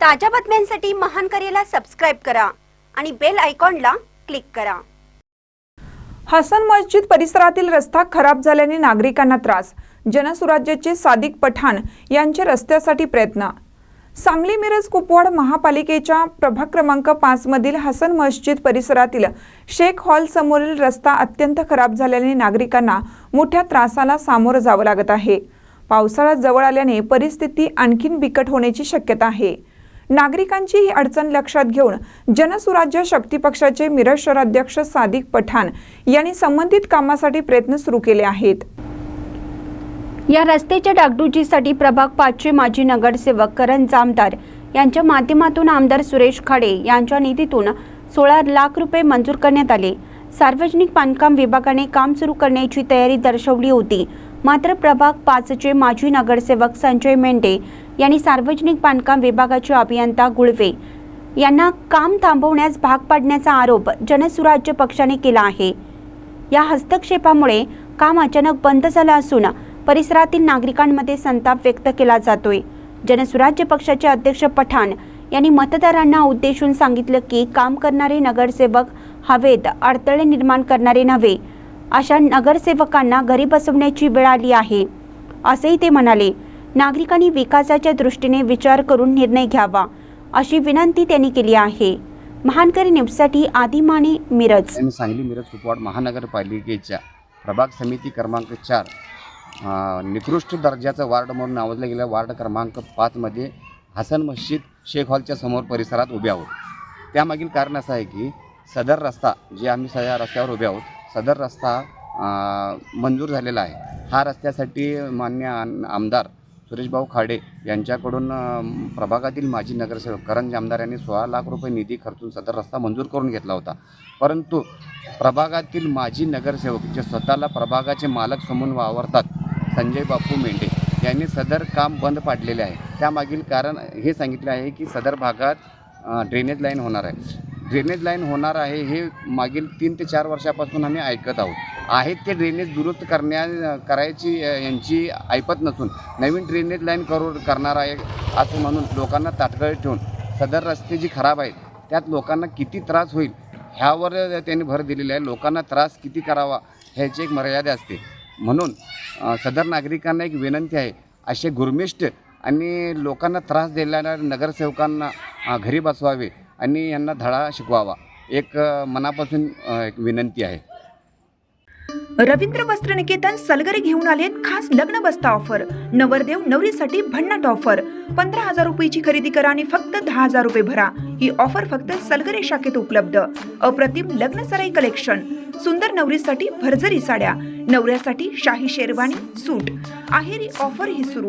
ताज्या बातम्यांसाठी महान करेला सबस्क्राईब करा आणि बेल आयकॉनला क्लिक करा. हसन मस्जिद परिसरातील रस्ता खराब झाल्याने नागरिकांना त्रास. जनसुराज्याचे सादिक पठाण यांचे रस्त्यासाठी प्रयत्न. सांगली मिरज कुपवाड महापालिकेच्या प्रभाग क्रमांक पाचमधील हसन मस्जिद परिसरातील शेख हॉल समोरील रस्ता अत्यंत खराब झाल्याने नागरिकांना मोठ्या त्रासाला सामोरं जावं लागत आहे. पावसाळा जवळ आल्याने परिस्थिती आणखीन बिकट होण्याची शक्यता आहे. नागरिकांची ही अडचण लक्षात घेऊन जनसुराज्य शक्ती पक्षाचे मिरज शहराध्यक्ष सादिक पठाण यांनी संबंधित कामासाठी प्रयत्न सुरू केले आहेत. या रस्त्याच्या डागडुजीसाठी प्रभाग पाचचे माजी नगरसेवक करण जामदार यांच्या माध्यमातून आमदार सुरेश खाडे यांच्या निधीतून सोळा लाख रुपये मंजूर करण्यात आले. सार्वजनिक बांधकाम विभागाने काम सुरू करण्याची तयारी दर्शवली होती. मात्र प्रभाग पाचचे माजी नगरसेवक संजय मेंढे यांनी सार्वजनिक बांधकाम विभागाचे अभियंता गुळवे यांना काम थांबवण्यास भाग पाडण्याचा आरोप जनसुराज्य पक्षाने केला आहे. या हस्तक्षेपामुळे काम अचानक बंद झालं असून परिसरातील नागरिकांमध्ये संताप व्यक्त केला जातोय. जनसुराज्य पक्षाचे अध्यक्ष पठाण यांनी मतदारांना उद्देशून सांगितलं की काम करणारे नगरसेवक हवेत अडथळे निर्माण करणारे नव्हे. अशा नगरसेवकांना घरी बसवण्याची वेळ आली आहे. असेही ते म्हणाले. नागरिकांनी विकासाच्या दृष्टीने विचार करून निर्णय घ्यावा अशी विनंती त्यांनी केली आहे. महानकरी न्यूजसाठी आदिमाने मिरज. सांगली मिरज कुपवाड महानगरपालिकेच्या प्रभाग समिती क्रमांक चार निकृष्ट दर्जाचं वार्ड म्हणून नावाजलं गेलं. वार्ड क्रमांक पाचमध्ये हसन मस्जिद शेख हॉलच्या समोर परिसरात उभे आहोत. त्यामागील कारण असं आहे की सदर रस्ता जे आम्ही सध्या रस्त्यावर उभे आहोत सदर रस्ता मंजूर झालेला आहे. हा रस्त्यासाठी मान्य आम- आमदार सुरेशभाऊ खाडे यांच्याकडून प्रभागातील माजी नगरसेवक करण जामदार यांनी सोळा लाख रुपये निधी खर्चून सदर रस्ता मंजूर करून घेतला होता. परंतु प्रभागातील माजी नगरसेवक जे स्वतःला प्रभागाचे मालक समून वावरतात संजय बापू मेंढे यांनी सदर काम बंद पाडलेले आहे. त्यामागील कारण हे सांगितले आहे की सदर भागात ड्रेनेज लाईन होणार आहे. ड्रेनेज लाईन होणार आहे हे मागील तीन ते चार वर्षापासून आम्ही ऐकत आहोत. आहेत ते ड्रेनेज दुरुस्त करण्या करायची यांची ऐपत नसून नवीन ड्रेनेज लाईन करू करणार आहे असं म्हणून लोकांना ताटकळी ठेवून सदर रस्ते जी खराब आहेत त्यात लोकांना किती त्रास होईल ह्यावर त्यांनी भर दिलेला आहे. लोकांना त्रास किती करावा ह्याची एक मर्यादा असते. म्हणून सदर नागरिकांना एक विनंती आहे असे गुरमिष्ट आणि लोकांना त्रास देणाऱ्या नगरसेवकांना घरी बसवावे. आणि यांना धडा शिकवावा. एक मनापासून एक विनंती आहे. रवींद्र वस्त्र निकेतन सलगरी घेऊन आले खास लग्न बस्ता ऑफर. नवरदेव नवरीसाठी भन्नाट ऑफर. पंधरा हजार रुपयाची खरेदी करा आणि फक्त दहा हजार रुपये भरा. ही ऑफर फक्त सलगरे शाखेत उपलब्ध. अप्रतिम लग्न सराई कलेक्शन. सुंदर नवरीसाठी भरजरी साड्या. नवऱ्यासाठी शाही शेरवानी सूट. आहेरी ऑफर ही सुरू.